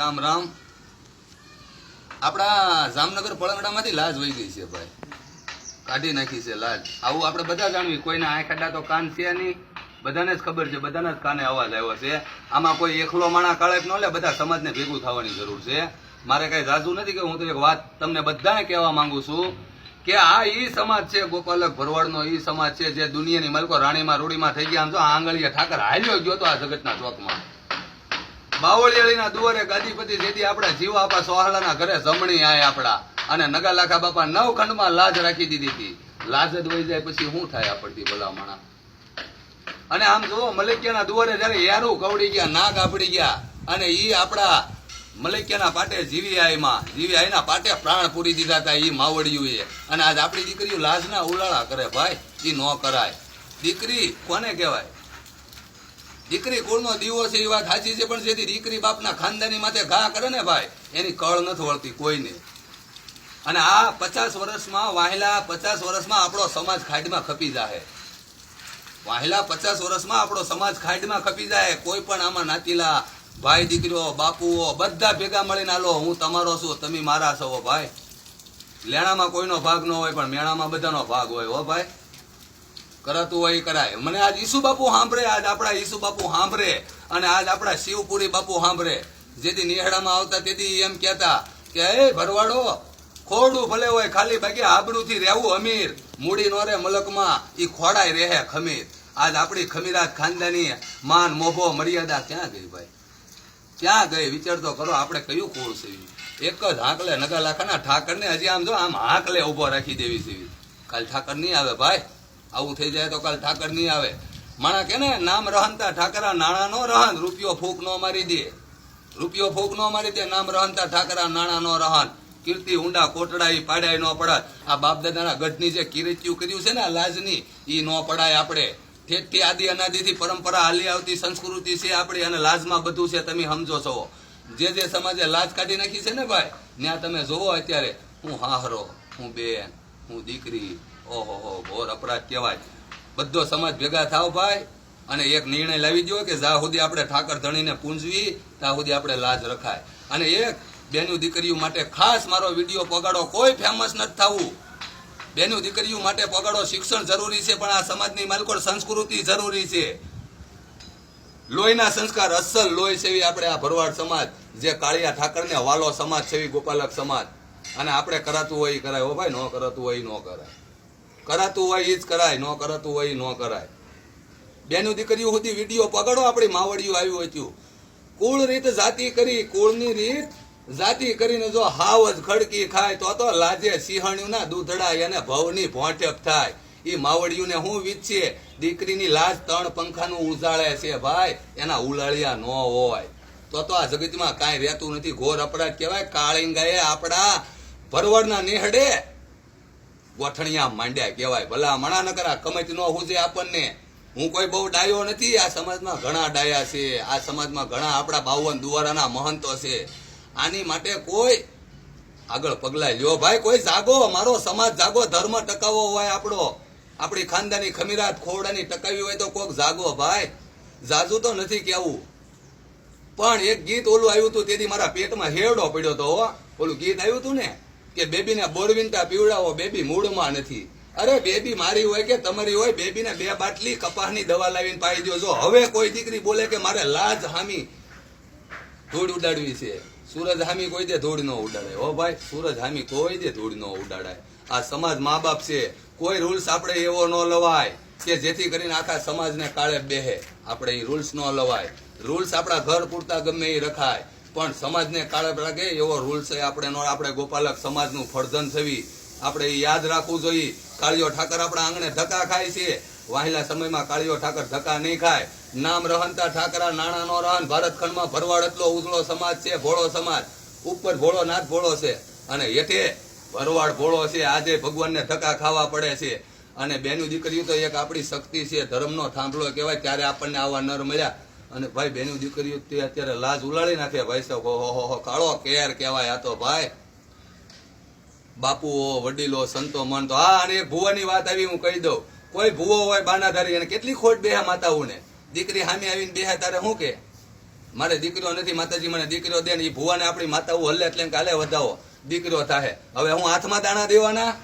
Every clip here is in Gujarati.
રામ રામ. આપણા જામનગર પળંગડામાંથી લાજ વહી ગઈ છે ભાઈ. કાઢી નાખી છે લાજ. આવું આપણે બધા જાણવી કોઈના આંખ આડા તો કાન છે નહીં. બધાને જ ખબર છે, બધાના જ કાને અવાજ આવ્યો છે. આમાં કોઈ એકલો માણા કાળેક ન લે, બધા સમાજને ભેગું થવાની જરૂર છે. મારે કઈ જાજુ નથી કે હું તો એક વાત તમને બધાને કહેવા માંગુ છું કે આ ઈ સમાજ છે, ગોપાલક ભરવાડનો ઈ સમાજ છે, જે દુનિયાની મલકો રાણીમાં રૂડીમાં થઈ ગયા. આમ જો આંગળીએ ઠાકર હાલ્યો ગયો તો આ જગતના ચોકમાં. બાવળિયાળીના દુવારે ગાદીપતિ જેથી આપણા જીવ આપા સોહાળાના ઘરે જમણી આય આપણા. અને નગા લાખા બાપા નવ ખંડમાં લાજ રાખી દીધી હતી. લાજ જ વહી જાય પછી શું થાય આપડતી ભલામણા અને આમ જુઓ, મલેકિયાના દુવારે જયારે યારું કવડી ગયા, નાગ આપડી ગયા, અને ઈ આપણા મલેકિયાના પાટે જીવી આયમાં, જીવી આયના પાટે પ્રાણ પૂરી દીધા હતા ઈ માવડિયું એ અને આજ આપણી દીકરીઓ લાજના ઉલાળા કરે ભાઈ, ઈ ન કરાય. દીકરી કોને કહેવાય? દીકરી કુળનો દીવો છે, એ વાત સાચી છે, પણ જેથી દીકરી બાપના ખાનદાની માથે ઘા કરે ને ભાઈ, એની કળ નથી વળતી કોઈને. અને આ પચાસ વર્ષમાં વાહેલા, પચાસ વર્ષમાં આપણો સમાજ ખાડમાં ખપી જાય વાહેલા, પચાસ વર્ષમાં આપણો સમાજ ખાડમાં ખપી જાય કોઈ પણ આમાં નાતીલા ભાઈ દીકરીઓ, બાપુઓ, બધા ભેગા મળીને આલો હું તમારો છું, તમે મારા છો ભાઈ. લેણામાં કોઈનો ભાગ ન હોય, પણ મેણામાં બધાનો ભાગ હોય, હો ભાઈ. કરાતું હોય એ કરાય. મને આજ ઈસુ બાપુ સાંભળે આજ આપણા ઈસુ બાપુ સાંભળે અને આજ આપણા શિવપુરી બાપુ સાંભળે જેથી નિહાળામાં આવતા તેથી એમ કહેતા કે, એ ભરવાડો, ખોડું ભલે હોય, ખાલી બાકી આબરૂથી રહેવું અમીર. મૂડી નો રે મલકમાં એ ખોડાય રહે ખમીર. આજ આપણી ખમીરાત ખાનદાની માન, મોભો, મર્યાદા ક્યાં ગઈ ભાઈ? ક્યાં ગઈ? વિચાર તો કરો, આપણે કયું કુળ છે એક જ હાંકલે નગા લાખાના ઠાકરને હજી આમ જો આમ હાંકલે ઊભો રાખી દેવી છે કાલ ઠાકર નહીં આવે ભાઈ. આવું થઈ જાય તો કાલ ઠાકર નહીં આવે. માણા કે ને, નામ રહનતા ઠાકરા, નાણા નો રહન રૂપિયો ફૂક નો મારી દે. રૂપિયો ફૂક નો મારી દે, નામ રહનતા ઠાકરા, નાણા નો રહન કીર્તિ ઊંડા કોટડા એ પાડાય નો પડાય આ બાપ દાદાના ગઢની જે કીર્તિયું કર્યું છે ને લાજની એ નો પડાય આપણે. ઠેઠથી આદિ અનાદિથી પરંપરા હાલી આવતી સંસ્કૃતિ છે આપણી અને લાજમાં બધું છે, તમે સમજો છો. જે જે સમાજે લાજ કાઢી નાખી છે ને ભાઈ ત્યાં તમે જોવો અત્યારે, હું હાહરો, હું બેન, હું દીકરી ઓહો ઘોર અપરાધ કહેવાય. બધો સમાજ ભેગા થાવ ભાઈ, અને એક નિર્ણય લાવી દો કે જ્યાં સુધી આપણે ઠાકર ધણીને પૂંજવી, ત્યાં સુધી આપણે લાજ રખાય. અને એક, બેનું દીકરીઓ માટે ખાસ મારો વીડિયો પગાડો કોઈ ફેમસ નથી થવું. બેનું દીકરીઓ માટે પગાડો શિક્ષણ જરૂરી છે, પણ આ સમાજની માલકોડ સંસ્કૃતિ જરૂરી છે. લોહીના સંસ્કાર અસલ લોહી સેવી આપણે આ ભરવાડ સમાજ, જે કાળિયા ઠાકરને વાલો સમાજ સેવી ગોપાલક સમાજ. અને આપણે કરાતું હોય એ કરાય. હો ભાઈ, ન કરાતું હોય ન કરાય. કરાતું હોય એ જ કરાય, ન કરાતું હોય એ ન કરાય. બેનું દીકરીઓ સુધી વીડિયો પકડો, આપણી માવડીઓ આવ્યું હતું કુળ રીત જાતિ કરી, કુળની રીત જાતિ કરીને જો હાવ જ ખડકી ખાય, તો તો લાજે સિંહણ્યું ના દૂધડા એને ભવની ભોંટેપ થાય. એ માવડિયું ને હું વીતશે દીકરીની લાજ ત્રણ પંખાનું ઉજાળે છે ભાઈ, એના ઉલાળિયા ન હોય. તો તો આ જગતમાં કાંઈ રહેતું નથી. ઘોર અપરાધ કહેવાય, કાળિંગાએ આપણા ભરવડના નેહડે ગોઠણિયા માંડ્યા કહેવાય. ભલા મણા ન કરા કમત ન હુજે આપણને. હું કોઈ બહુ ડાયો નથી. આ સમાજમાં ઘણા ડાયા છે. આ સમાજમાં ઘણા આપણા બાવન દુવારાના મહંતો છે. આની માટે કોઈ આગળ પગલા લ્યો. ભાઈ, કોઈ જાગો. મારો સમાજ જાગો. ધર્મ ટકાવો હોય આપણો. આપણી ખાનદાની ખમીરાત ખોરડાની ટકાવી હોય તો કોક જાગો. ભાઈ, જાજુ તો નથી કેવું. પણ એક ગીત ઓલું આવ્યું હતું તેથી મારા પેટમાં હેડો પડ્યો હતો. ઓલું ગીત આવ્યું હતું ને? કે બેબીને બોરવિંટા પીવડાવો, બેબી મૂળમાં નથી. અરે બેબી મારી હોય કે તમારી હોય, બેબીને બે બાટલી કપાસની દવા લાવીને પાઈ દો જો હવે કોઈ દીકરી બોલે કે મારે લાજ હામી ધૂળ ઉડાડવી છે. સૂરજ હામી કોઈ દે ધૂળ ન ઉડાડે. હો ભાઈ, સૂરજ હામી કોઈ દે ધૂળ ન ઉડાડાય. આ સમાજ મા બાપ છે. કોઈ રૂલ્સ આપણે એવો ન લવાય કે જેથી કરીને આખા સમાજને કાળે બેહે. આપણે એ રૂલ્સ ન લવાય. રૂલ્સ આપણા ઘર પૂરતા ગમે એ રખાય. પણ સમાજને કાળપ લાગે એવો રૂલ્સ આપણે નો આપણે ગોપાલક સમાજનું ફળધન થવી. આપણે યાદ રાખવું જોઈએ. કાળિયો ઠાકર આપણા આંગણે ધક્કા ખાય છે. વાહેલા સમયમાં કાળિયો ઠાકર ધક્કા નહીં ખાય. નામ રહનતા ઠાકરા નાણા નો રહન. ભારત ખંડમાં ભરવાડ એટલો ઉજળો સમાજ છે, ભોળો સમાજ. ઉપર ભોળો નાથ ભોળો છે. અને હેઠે ભરવાડ ભોળો છે. આજે ભગવાનને ધક્કા ખાવા પડે છે. અને બેનું દીકરીઓ તો એક આપણી શક્તિ છે. ધર્મનો થાંભલો કહેવાય. ત્યારે આપણને આવા નર મળ્યા. અને ભાઈ બેનું દીકરીઓ તે અત્યારે લાજ ઉલાળી નાખે. ભાઈ સાહેબ, હો હો કાળો કેર કહેવાય આ તો ભાઈ. બાપુઓ, વડીલો, સંતો, મન તો, હા અને એક ભુવાની વાત આવી, હું કહી દઉં. કોઈ ભૂવો હોય બાનાધારી, એને કેટલી ખોટ બેહા માતાઓને? દીકરી સામે આવીને બેહા, તારે શું કે? મારે દીકરીઓ નથી, માતાજી મને દીકરીઓ દે ને એ ભુવાને આપણી માતાઓ હલ્લે એટલે કાલે વધાવો. દીકરીઓ થાય હવે હું હાથમાં દાણા દેવાના?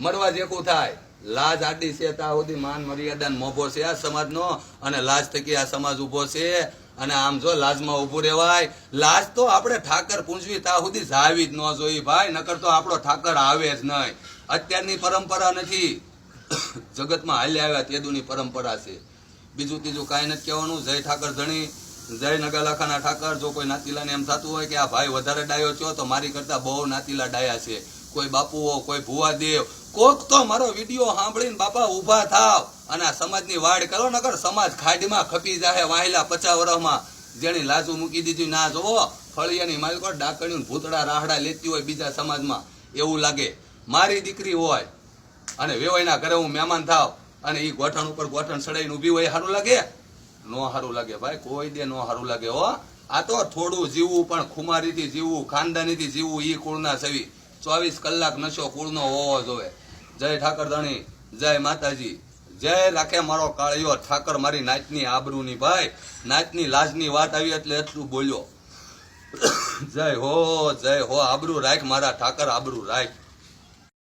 મરવા જેકું થાય. લાજ આડી છે ત્યાં સુધી માન મર્યાદા મોભો છે આ સમાજનો અને લાજ થકી આ સમાજ ઊભો છે. અને આમ જો લાજમાં ઉભું રહેવાય, લાજ તો આપણે ઠાકર પૂંજવી ત્યાં સુધી જાવી જ ન જોઈ ભાઈ, નકર તો આપણો ઠાકર આવે જ નહીં. અત્યારની પરંપરા નથી. જગતમાં હાલ્યા આવ્યા તેદુની પરંપરા છે. બીજું ત્રીજું કાંઈ નથી કહેવાનું. જય ઠાકર ધણી, જય નગાલાખાના ઠાકર. જો કોઈ નાતીલાને એમ થતું હોય કે આ ભાઈ વધારે ડાયો છો તો મારી કરતાં બહુ નાતીલા ડાયા છે. કોઈ બાપુઓ, કોઈ ભુવા દેવ કોક તો મારો વીડિયો સાંભળીને બાપા ઊભા થાવ અને આ સમાજની વાડ કરો, નકર સમાજ ખાડીમાં ખપી જાહે વાહેલા પચાસ વર્ષમાં. જેની લાજુ મૂકી દીધી, ના જોવો. ફળિયાની માલકો ડાકણ્યું ભૂતડા રાહડા લેતી હોય બીજા સમાજમાં. એવું લાગે. મારી દીકરી હોય અને વેવાઈના ઘરે હું મહેમાન થાવ અને એ ગોઠણ ઉપર ગોઠણ ચડાઈને ઊભી હોય સારું લાગે? નો સારું લાગે ભાઈ, કોઈ દે નો સારું લાગે, હો. આ તો થોડું જીવવું, પણ ખુમારીથી જીવવું, ખાનદાનીથી જીવવું એ કુળના સવી. ચોવીસ કલાક નશો કુળનો હોવો જોવે. જય ઠાકરદાણી જય માતાજી. જય રાખે મારો કાળિયો, ઠાકર મારી નાચની આબરૂની ભાઈ. નાચની લાજની વાત આવી એટલે એટલું બોલ્યો. જય હો જય હો, આબરૂ રાખ, મારા ઠાકર, આબરૂ રાખ.